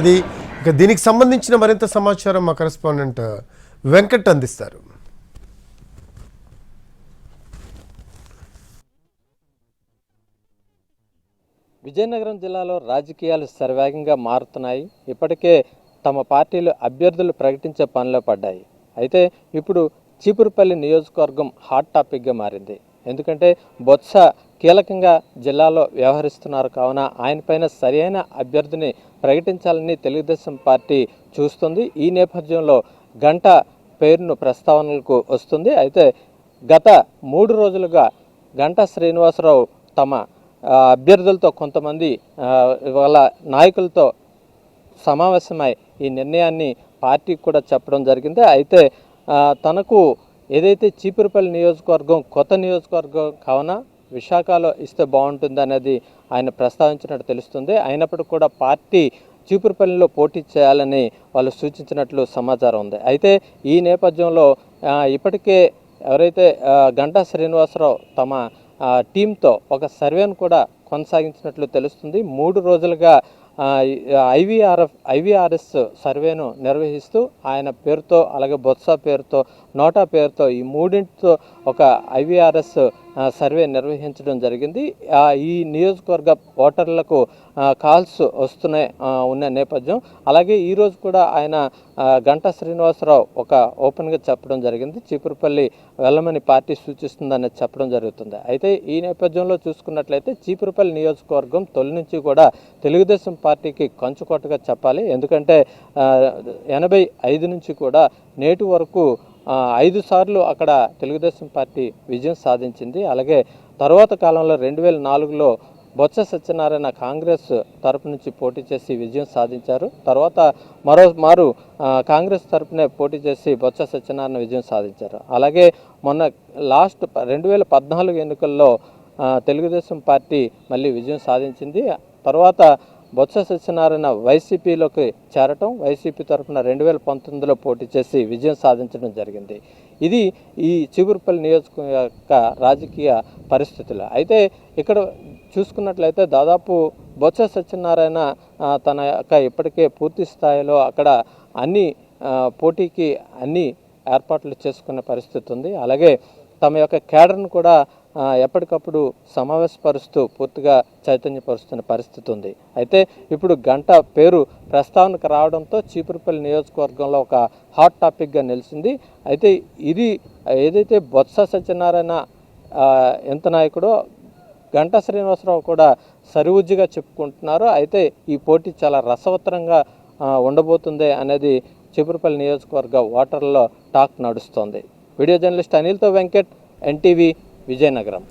అది ఇక దీనికి సంబంధించిన మరింత సమాచారం మా కరెస్పాండెంట్ వెంకట్ అందిస్తారు. విజయనగరం జిల్లాలో రాజకీయాలు సర్వేగంగా మారుతున్నాయి. ఇప్పటికే తమ పార్టీలు అభ్యర్థులు ప్రకటించే పనిలో పడ్డాయి. అయితే ఇప్పుడు చీపురుపల్లి నియోజకవర్గం హాట్ టాపిక్గా మారింది. ఎందుకంటే బొత్స కీలకంగా జిల్లాలో వ్యవహరిస్తున్నారు. కావున ఆయనపైన సరైన అభ్యర్థిని ప్రకటించాలని తెలుగుదేశం పార్టీ చూస్తుంది. ఈ నేపథ్యంలో గంట పేరును ప్రస్తావనలకు వస్తుంది. అయితే గత మూడు రోజులుగా గంటా శ్రీనివాసరావు తమ అభ్యర్థులతో కొంతమంది వాళ్ళ నాయకులతో సమావేశమై ఈ నిర్ణయాన్ని పార్టీకి కూడా చెప్పడం జరిగింది. అయితే తనకు ఏదైతే చీపురుపల్లి నియోజకవర్గం కొత్త నియోజకవర్గం కావున విశాఖలో ఇస్తే బాగుంటుంది అనేది ఆయన ప్రస్తావించినట్టు తెలుస్తుంది. అయినప్పటికీ కూడా పార్టీ చీపురుపల్లిలో పోటీ చేయాలని వాళ్ళు సూచించినట్లు సమాచారం ఉంది. అయితే ఈ నేపథ్యంలో ఇప్పటికే ఎవరైతే గంటా శ్రీనివాసరావు తమ టీంతో ఒక సర్వేను కూడా కొనసాగించినట్లు తెలుస్తుంది. మూడు రోజులుగా ఐవీఆర్ఎఫ్ ఐవీఆర్ఎస్ సర్వేను నిర్వహిస్తూ ఆయన పేరుతో అలాగే బొత్స పేరుతో నోటా పేరుతో ఈ మూడింటితో ఒక ఐవీఆర్ఎస్ సర్వే నిర్వహించడం జరిగింది. ఈ నియోజకవర్గ ఓటర్లకు కాల్స్ వస్తున్నాయి ఉన్న నేపథ్యం. అలాగే ఈరోజు కూడా ఆయన గంటా శ్రీనివాసరావు ఒక ఓపెన్గా చెప్పడం జరిగింది. చీపురుపల్లి వెళ్ళమని పార్టీ సూచిస్తుందని చెప్పడం జరుగుతుంది. అయితే ఈ నేపథ్యంలో చూసుకున్నట్లయితే చీపురుపల్లి నియోజకవర్గం తొలి నుంచి కూడా తెలుగుదేశం పార్టీకి కంచుకొట్టగా చెప్పాలి. ఎందుకంటే ఎనభై ఐదు నుంచి కూడా నేటి వరకు ఐదు సార్లు అక్కడ తెలుగుదేశం పార్టీ విజయం సాధించింది. అలాగే తర్వాత కాలంలో రెండు వేల నాలుగులో బొత్స సత్యనారాయణ కాంగ్రెస్ తరపు నుంచి పోటీ చేసి విజయం సాధించారు. తర్వాత మరో మారు కాంగ్రెస్ తరపునే పోటీ చేసి బొత్స సత్యనారాయణ విజయం సాధించారు. అలాగే మొన్న లాస్ట్ రెండు వేల పద్నాలుగు ఎన్నికల్లో తెలుగుదేశం పార్టీ మళ్ళీ విజయం సాధించింది. తర్వాత బొత్స సత్యనారాయణ వైసీపీలోకి చేరటం వైసీపీ తరఫున రెండు వేల పంతొమ్మిదిలో పోటీ చేసి విజయం సాధించడం జరిగింది. ఇది ఈ చిగురుపల్లి నియోజకవర్గం యొక్క రాజకీయ పరిస్థితులు. అయితే ఇక్కడ చూసుకున్నట్లయితే దాదాపు బొత్స సత్యనారాయణ తన యొక్క ఇప్పటికే పూర్తి స్థాయిలో అక్కడ అన్ని పోటీకి అన్ని ఏర్పాట్లు చేసుకునే పరిస్థితి ఉంది. అలాగే తమ యొక్క కేడర్ను కూడా ఎప్పటికప్పుడు సమావేశపరుస్తూ పూర్తిగా చైతన్యపరుస్తున్న పరిస్థితి ఉంది. అయితే ఇప్పుడు గంట పేరు ప్రస్తావనకు రావడంతో చీపురుపల్లి నియోజకవర్గంలో ఒక హాట్ టాపిక్గా నిలిచింది. అయితే ఇది ఏదైతే బొత్స సత్యనారాయణ ఎంత నాయకుడో గంటా శ్రీనివాసరావు కూడా సరివుజ్జిగా చెప్పుకుంటున్నారు. అయితే ఈ పోటీ చాలా రసవత్తరంగా ఉండబోతుంది అనేది చీపురుపల్లి నియోజకవర్గ ఓటర్లలో టాక్ నడుస్తోంది. వీడియో జర్నలిస్ట్ అనిల్తో వెంకట్ ఎన్టీవీ విజయనగరం.